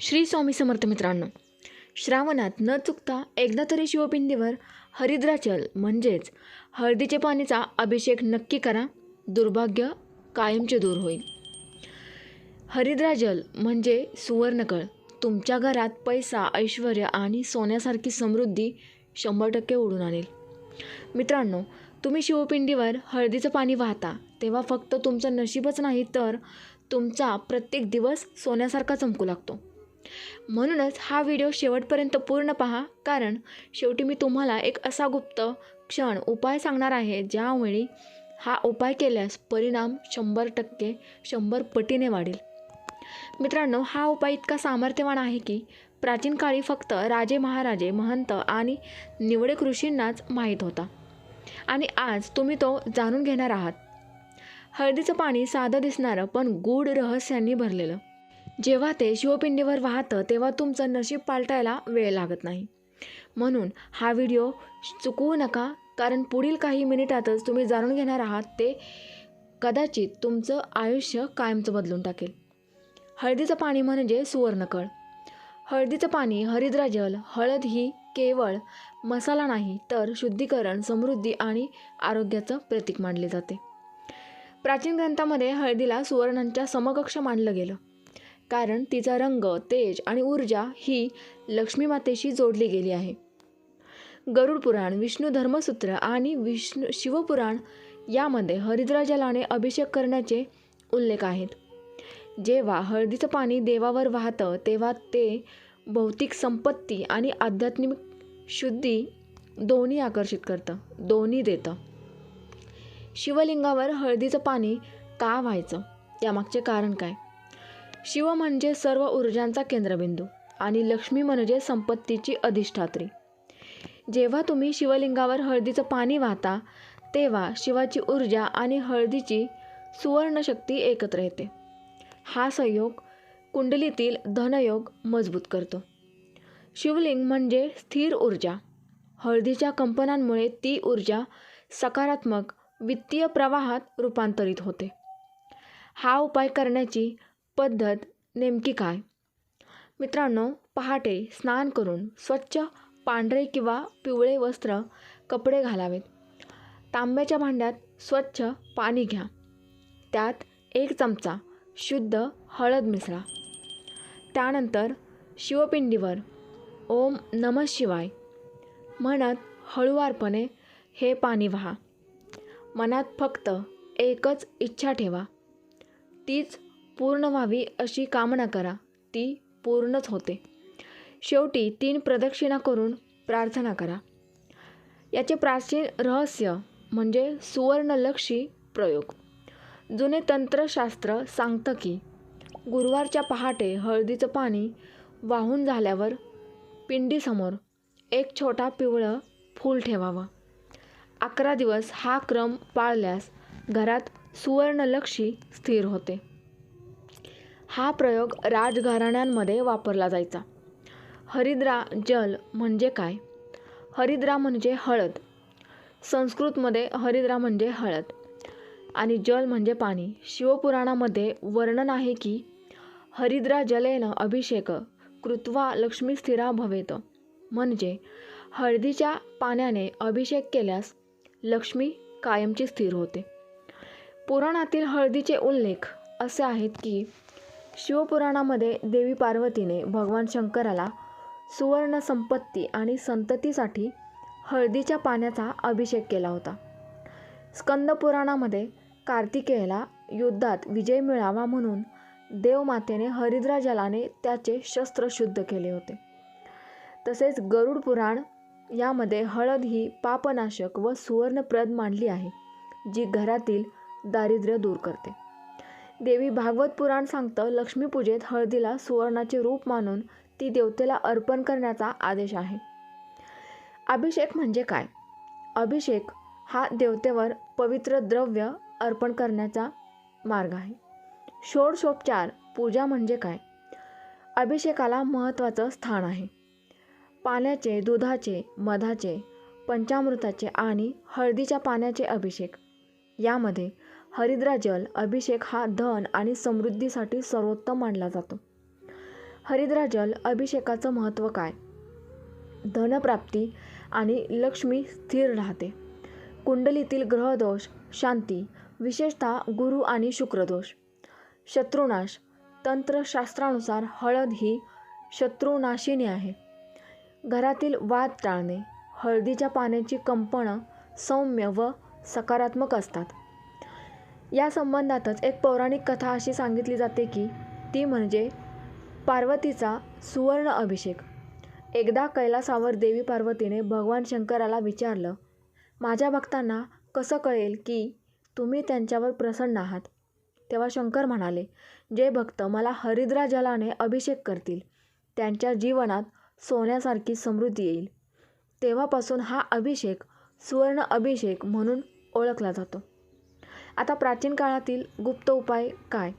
श्री स्वामी समर्थ मित्रांनो श्रावणात न चुकता एकदा तरी शिवपिंडीवर हरिद्राचल म्हणजेच हळदीचे पाणीचा अभिषेक नक्की करा दुर्भाग्य कायमचे दूर होईल. हरिद्राजल म्हणजे सुवर्णकळ. तुमच्या घरात पैसा ऐश्वर आणि सोन्यासारखी समृद्धी शंभर टक्के उडून आणेल. मित्रांनो तुम्ही शिवपिंडीवर हळदीचं पाणी वाहता तेव्हा फक्त तुमचं नशीबच नाही तर तुमचा प्रत्येक दिवस सोन्यासारखा चमकू लागतो. म्हणूनच हा व्हिडिओ शेवटपर्यंत पूर्ण पहा कारण शेवटी मी तुम्हाला एक असा गुप्त क्षण उपाय सांगणार आहे ज्यावेळी हा उपाय केल्यास परिणाम शंभर टक्के शंभर पटीने वाढेल. मित्रांनो हा उपाय इतका सामर्थ्यवान आहे की प्राचीन काळी फक्त राजे महाराजे महंत आणि निवडक ऋषींनाच माहीत होता. आणि आज तुम्ही तो जाणून घेणार आहात. हळदीचं पाणी साधं दिसणारं पण गूढ रहस्यांनी भरलेलं. जेव्हा ते शिवपिंडीवर वाहतं तेव्हा तुमचं नशीब पालटायला वेळ लागत नाही. म्हणून हा व्हिडिओ चुकवू नका कारण पुढील काही मिनिटातच तुम्ही जाणून घेणार आहात ते कदाचित तुमचं आयुष्य कायमचं बदलून टाकेल. हळदीचं पाणी म्हणजे सुवर्णकळ. हळदीचं पाणी हरिद्राजल हळद ही केवळ मसाला नाही तर शुद्धीकरण समृद्धी आणि आरोग्याचं प्रतीक मानले जाते. प्राचीन ग्रंथामध्ये हळदीला सुवर्णांच्या समकक्ष मानलं गेलं. कारण तिचा रंग तेज आणि ऊर्जा ही लक्ष्मी मातेशी जोडली गेली आहे. गरुड पुराण विष्णू धर्मसूत्र आणि विष्णू शिवपुराण यामध्ये हरिद्राजलाने अभिषेक करण्याचे उल्लेख आहेत. जेव्हा हळदीचं पाणी देवावर वाहतं तेव्हा ते भौतिक संपत्ती आणि आध्यात्मिक शुद्धी दोन्ही आकर्षित करतं दोन्ही देतं. शिवलिंगावर हळदीचं पाणी का व्हायचं? यामागचे कारण काय? शिव म्हणजे सर्व ऊर्जांचा केंद्रबिंदू आणि लक्ष्मी म्हणजे संपत्तीची अधिष्ठात्री. जेव्हा तुम्ही शिवलिंगावर हळदीचं पाणी वाहता तेव्हा शिवाची ऊर्जा आणि हळदीची सुवर्णशक्ती एकत्र येते. हा संयोग कुंडलीतील धनयोग मजबूत करतो. शिवलिंग म्हणजे स्थिर ऊर्जा. हळदीच्या कंपनांमुळे ती ऊर्जा सकारात्मक वित्तीय प्रवाहात रूपांतरित होते. हा उपाय करण्याची पद्धत नेमकी काय? मित्रांनो पहाटे स्नान करून स्वच्छ पांढरे किंवा पिवळे वस्त्र कपडे घालावेत. तांब्याच्या भांड्यात स्वच्छ पाणी घ्या. त्यात एक चमचा शुद्ध हळद मिसळा. त्यानंतर शिवपिंडीवर ओम नम शिवाय म्हणत हळुवारपणे हे पाणी व्हा. मनात फक्त एकच इच्छा ठेवा. तीच पूर्ण व्हावी अशी कामना करा. ती पूर्णच होते. शेवटी तीन प्रदक्षिणा करून प्रार्थना करा. याचे प्राचीन रहस्य म्हणजे सुवर्णलक्षी प्रयोग. जुने तंत्रशास्त्र सांगतं की गुरुवारच्या पहाटे हळदीचं पाणी वाहून झाल्यावर पिंडीसमोर एक छोटा पिवळं फूल ठेवावं. अकरा दिवस हा क्रम पाळल्यास घरात सुवर्णलक्षी स्थिर होते. हा प्रयोग राजघराण्यांमध्ये वापरला जायचा. हरिद्रा जल म्हणजे काय? हरिद्रा म्हणजे हळद. संस्कृतमध्ये हरिद्रा म्हणजे हळद. आणि जल म्हणजे पाणी. शिवपुराणामध्ये वर्णन आहे की हरिद्रा जलेन अभिषेक कृत्वा लक्ष्मी स्थिरा भवेत. म्हणजे हळदीच्या पाण्याने अभिषेक केल्यास लक्ष्मी कायमची स्थिर होते. पुराणातील हळदीचे उल्लेख असे आहेत की शिवपुराणामध्ये देवी पार्वतीने भगवान शंकराला सुवर्ण संपत्ती आणि संततीसाठी हळदीच्या पाण्याचा अभिषेक केला होता. स्कंदपुराणामध्ये कार्तिकेयला युद्धात विजय मिळावा म्हणून देवमातेने हरिद्रा जलाने त्याचे शस्त्र शुद्ध केले होते. तसेच गरुड पुराण यामध्ये हळद ही पापनाशक व सुवर्णप्रद मांडली आहे जी घरातील दारिद्र्य दूर करते. देवी भागवत पुराण सांगतं लक्ष्मीपूजेत हळदीला सुवर्णाचे रूप मानून ती देवतेला अर्पण करण्याचा आदेश आहे. अभिषेक म्हणजे काय? अभिषेक हा देवतेवर पवित्र द्रव्य अर्पण करण्याचा मार्ग आहे. षोडशोपचार पूजा म्हणजे काय? अभिषेकाला महत्त्वाचं स्थान आहे. पाण्याचे दुधाचे मधाचे पंचामृताचे आणि हळदीच्या पाण्याचे अभिषेक. यामध्ये हरिद्राजल अभिषेक हा धन आणि समृद्धीसाठी सर्वोत्तम मानला जातो. हरिद्राजल अभिषेकाचं महत्त्व काय? धनप्राप्ती आणि लक्ष्मी स्थिर राहते. कुंडलीतील ग्रहदोष शांती विशेषतः गुरु आणि शुक्रदोष. शत्रुनाश तंत्रशास्त्रानुसार हळद ही शत्रुनाशिनी आहे. घरातील वाद टाळणे हळदीच्या पाण्याची कंपनं सौम्य व सकारात्मक असतात. या संबंधातच एक पौराणिक कथा अशी सांगितली जाते की ती म्हणजे पार्वतीचा सुवर्ण अभिषेक. एकदा कैलासावर देवी पार्वतीने भगवान शंकराला विचारलं माझ्या भक्तांना कसं कळेल की तुम्ही त्यांच्यावर प्रसन्न आहात? तेव्हा शंकर म्हणाले जे भक्त मला हरिद्रा जलाने अभिषेक करतील त्यांच्या जीवनात सोन्यासारखी समृद्धी येईल. तेव्हापासून हा अभिषेक सुवर्ण अभिषेक म्हणून ओळखला जातो. आता प्राचीन काळातील गुप्त उपाय काय?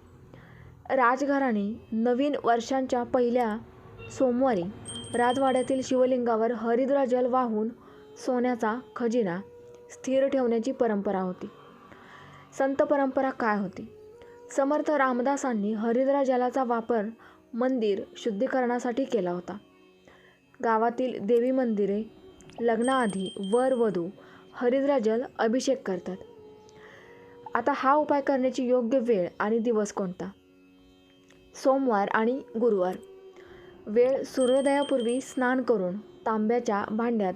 राजघराणे नवीन वर्षांच्या पहिल्या सोमवारी राजवाड्यातील शिवलिंगावर हरिद्रा जल वाहून सोन्याचा खजिना स्थिर ठेवण्याची परंपरा होती. संत परंपरा काय होती? समर्थ रामदासांनी हरिद्रा जलाचा वापर मंदिर शुद्धीकरणासाठी केला होता. गावातील देवी मंदिरे लग्नाआधी वर वधू हरिद्रा जल अभिषेक करतात. आता हा उपाय करण्याची योग्य वेळ आणि दिवस कोणता? सोमवार आणि गुरुवार. वेळ सूर्योदयापूर्वी स्नान करून तांब्याच्या भांड्यात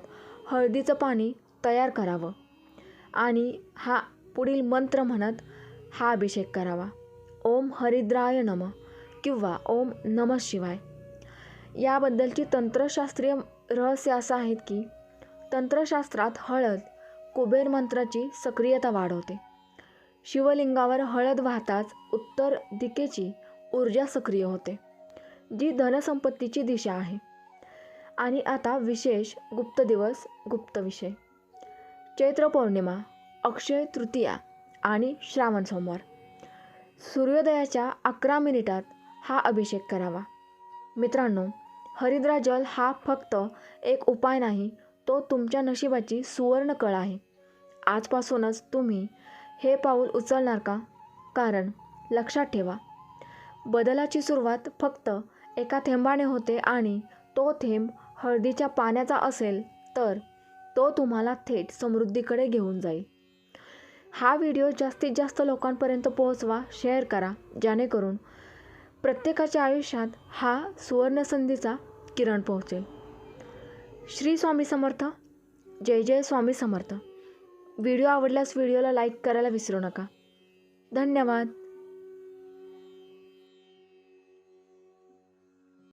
हळदीचं पाणी तयार करावं आणि हा पुढील मंत्र म्हणत हा अभिषेक करावा. ओम हरिद्राय नम किंवा ओम नम शिवाय. याबद्दलची तंत्रशास्त्रीय रहस्य असं आहेत की तंत्रशास्त्रात हळद कुबेर मंत्राची सक्रियता वाढवते. शिवलिंगावर हळद वाहताच उत्तर दिकेची ऊर्जा सक्रिय होते जी धनसंपत्तीची दिशा आहे. आणि आता विशेष गुप्त दिवस गुप्त विषय. चैत्र पौर्णिमा अक्षय तृतीया आणि श्रावण सोमवार. सूर्योदयाच्या अकरा मिनिटात हा अभिषेक करावा. मित्रांनो हरिद्रा जल हा फक्त एक उपाय नाही तो तुमच्या नशिबाची सुवर्ण कळ आहे. आजपासूनच तुम्ही हे पाऊल उचलणार का? कारण लक्षात ठेवा बदलाची सुरुवात फक्त एका थेंबाने होते आणि तो थेंब हळदीच्या पाण्याचा असेल तर तो तुम्हाला थेट समृद्धीकडे घेऊन जाईल. हा व्हिडिओ जास्तीत जास्त लोकांपर्यंत पोहोचवा शेअर करा जेणेकरून प्रत्येकाच्या आयुष्यात हा सुवर्णसंधीचा किरण पोहोचेल. श्री स्वामी समर्थ. जय जय स्वामी समर्थ. व्हिडिओ आवडल्यास व्हिडिओला लाईक करायला विसरू नका. धन्यवाद.